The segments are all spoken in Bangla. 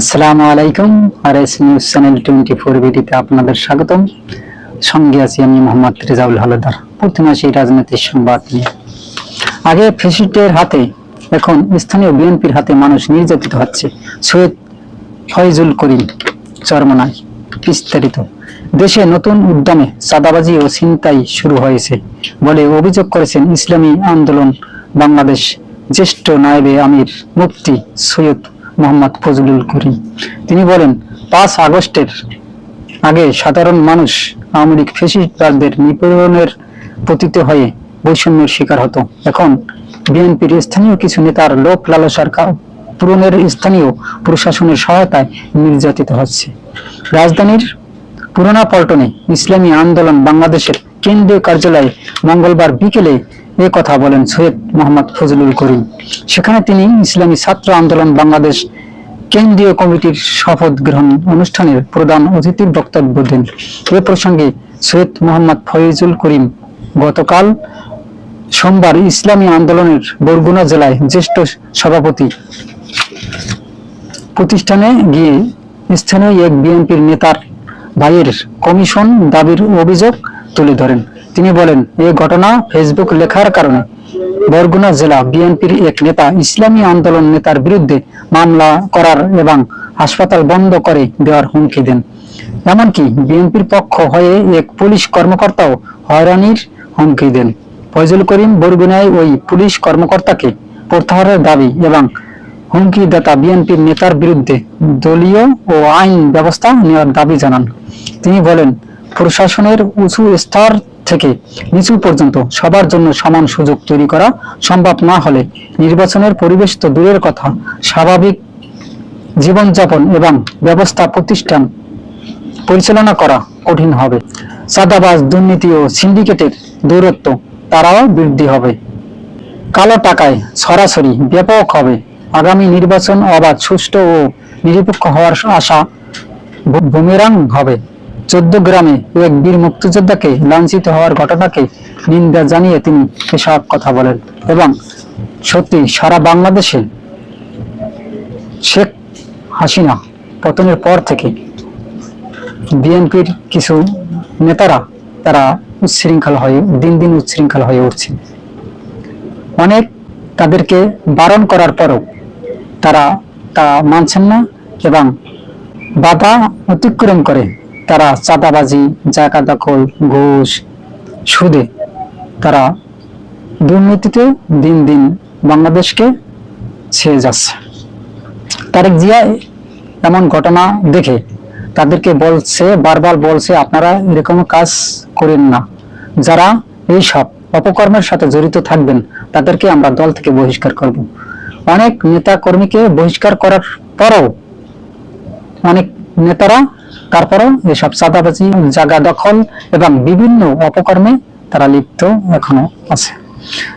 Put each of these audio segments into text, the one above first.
আসসালামু আলাইকুম। R S news channel twenty four বিডিতে আপনাদের স্বাগতম। সঙ্গে আছি আমি মোহাম্মদ রেজাউল হালদার। প্রতিমাসী রাজনৈতিক সংবাদ নিয়ে। আগে ফেসিটের হাতে, এখন স্থানীয় বিএনপির হাতে মানুষ নির্যাতিত হচ্ছে। সৈয়দ ফয়জুল করিম চরমনাই বিস্তারিত। দেশে নতুন উদ্যমে চাঁদাবাজি ও ছিনতাই শুরু হয়েছে বলে অভিযোগ করেছেন ইসলামী আন্দোলন বাংলাদেশ জ্যেষ্ঠ নায়েবে আমির মুফতি সৈয়দ মোহাম্মদ ফজলুল করিম। তিনি বলেন, পাঁচ আগস্টের আগে সাধারণ মানুষ আওয়ামী লীগ ফেসিস্টদের নিপীড়নের পতিত হয়ে বৈষম্যের শিকার হতো। এখন বিএনপির স্থানীয় কিছু নেতার লোক লালসার পূরণের স্থানীয় প্রশাসনের সহায়তায় নির্যাতিত হচ্ছে। রাজধানীর পুরোনা পল্টনে ইসলামী আন্দোলন বাংলাদেশের কেন্দ্রীয় কার্যালয়ে মঙ্গলবার বিকেলে এ কথা বলেন সৈয়দ মোহাম্মদ ফজলুল করিম। সেখানে তিনি ইসলামী ছাত্র আন্দোলন বাংলাদেশ কেন্দ্রীয় কমিটির শপথ গ্রহণ অনুষ্ঠানের প্রধান অতিথির বক্তব্য দেন। এ প্রসঙ্গে সৈয়দ মোহাম্মদ ফয়জুল করিম গতকাল সোমবার ইসলামী আন্দোলনের বরগুনা জেলায় জ্যেষ্ঠ সভাপতি প্রতিষ্ঠানে গিয়ে স্থানীয় এক বিএনপির নেতার ভাইয়ের কমিশন দাবির অভিযোগ তুলে ধরেন। তিনি বলেন, এই ঘটনা ফেসবুক লেখার কারণে। বরগুনা জেলা বিএনপির এক নেতা ইসলামী আন্দোলন নেতার বিরুদ্ধে মামলা করার এবং হাসপাতাল বন্ধ করে দেওয়ার হুমকি দেন। এমনকি বিএনপির পক্ষ হয়ে এক পুলিশ কর্মকর্তাও হয়রানির হুমকি দেন। ফয়জুল করিম বরগুনায় ওই পুলিশ কর্মকর্তাকে প্রত্যাহারের দাবি এবং হুমকিদাতা বিএনপির নেতার বিরুদ্ধে দলীয় ও আইন ব্যবস্থা নেওয়ার দাবি জানান। তিনি বলেন, প্রশাসনের উঁচু স্তর থেকে নিচু পর্যন্ত সবার জন্য সমান সুযোগ তৈরি করা সম্ভব না হলে নির্বাচনের পরিবেশ তো দূরের কথা। স্বাভাবিক জীবনযাপন এবং ব্যবস্থা প্রতিষ্ঠান পরিচালনা করা কঠিন হবে। চাঁদাবাজ, দুর্নীতি ও সিন্ডিকেটের দৌরত্ব তারাও বৃদ্ধি হবে। কালো টাকায় সরাসরি ব্যাপক হবে। আগামী নির্বাচন অবাধ, সুষ্ঠু ও নিরপেক্ষ হওয়ার আশা বুমেরাং হবে। চোদ্দ গ্রামে এক বীর মুক্তিযোদ্ধাকে লাঞ্ছিত হওয়ার ঘটনাকে নিন্দা জানিয়ে তিনি এসব কথা বলেন এবং সত্যি সারা বাংলাদেশে শেখ হাসিনা পতনের পর থেকে বিএনপির কিছু নেতারা তারা উচ্ছৃঙ্খল হয়ে, দিন দিন উচ্ছৃঙ্খল হয়ে উঠছে। অনেক তাদেরকে বারণ করার পরও তারা তা মানছেন না এবং বাধা অতিক্রম করে তারা চাঁদাবাজি জায়গা দখল ঘুষ, সুদে তারা দুর্নীতিতে দিন দিন বাংলাদেশকে ছেয়ে যাচ্ছে। তারেক জিয়া এমন ঘটনা দেখে তাদেরকে বলছে, বারবার বলছে, আপনারা এরকম কাজ করেন না। যারা এই সব অপকর্মের সাথে জড়িত থাকবেন, তাদেরকে আমরা দল থেকে বহিষ্কার করব। অনেক নেতা কর্মীকে বহিষ্কার করার পরও অনেক নেতারা, তারপরও এসব চাঁদাবাজি, জায়গা দখল এবং বিভিন্ন অপকর্মে তারা লিপ্ত এখনও আছে।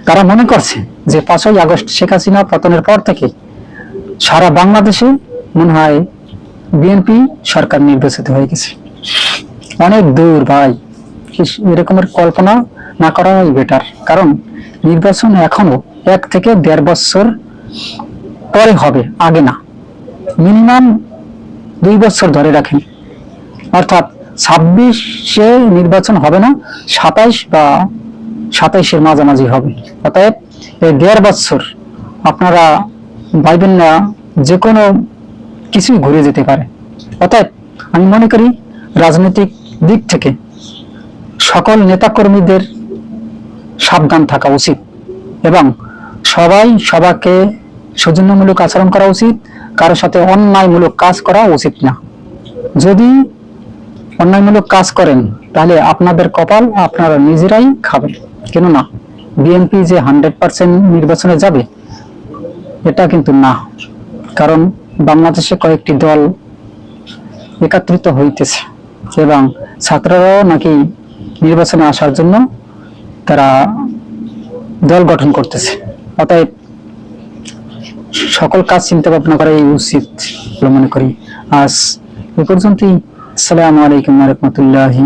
তারা মনে করছে যে পাঁচই আগস্ট শেখ হাসিনা পতনের পর থেকে সারা বাংলাদেশে মনে হয় বিএনপি সরকার নির্বাচিত হয়ে গেছে। অনেক দূর ভাই এরকমের কল্পনা না করাই বেটার কারণ নির্বাচন এখনও এক থেকে দেড় বছর পরে হবে, আগে না। মিনিমাম দুই বছর ধরে রাখেন। অর্থাৎ ছাব্বিশে নির্বাচন হবে না, সাতাইশ বা সাতাইশের মাঝামাঝি হবে। অতএব এই দেড় বছর আপনারা ভাইবেন না যে কোনো কিছুই ঘুরে যেতে পারে। অতএব আমি মনে করি রাজনৈতিক দিক থেকে সকল নেতাকর্মীদের সাবধান থাকা উচিত এবং সবাই সবাকে সৌজন্যমূলক আচরণ করা উচিত। কারোর সাথে অন্যায়মূলক কাজ করা উচিত না। যদি অন্যায়মূলক কাজ করেন, তাহলে আপনাদের কপাল আপনারা নিজেরাই খাবেন। কেননা, বিএনপি যে হান্ড্রেড পার্সেন্ট নির্বাচনে যাবে, এটা কিন্তু না। কারণ বাংলাদেশে কয়েকটি দল একত্রিত হইতেছে এবং ছাত্ররাও নাকি নির্বাচনে আসার জন্য তারা দল গঠন করতেছে। অতএব সকল কাজ চিন্তা ভাবনা করাই উচিত বলে মনে করি। আজ এ পর্যন্তই। আসসালামু আলাইকুম রহমতুল্লাহি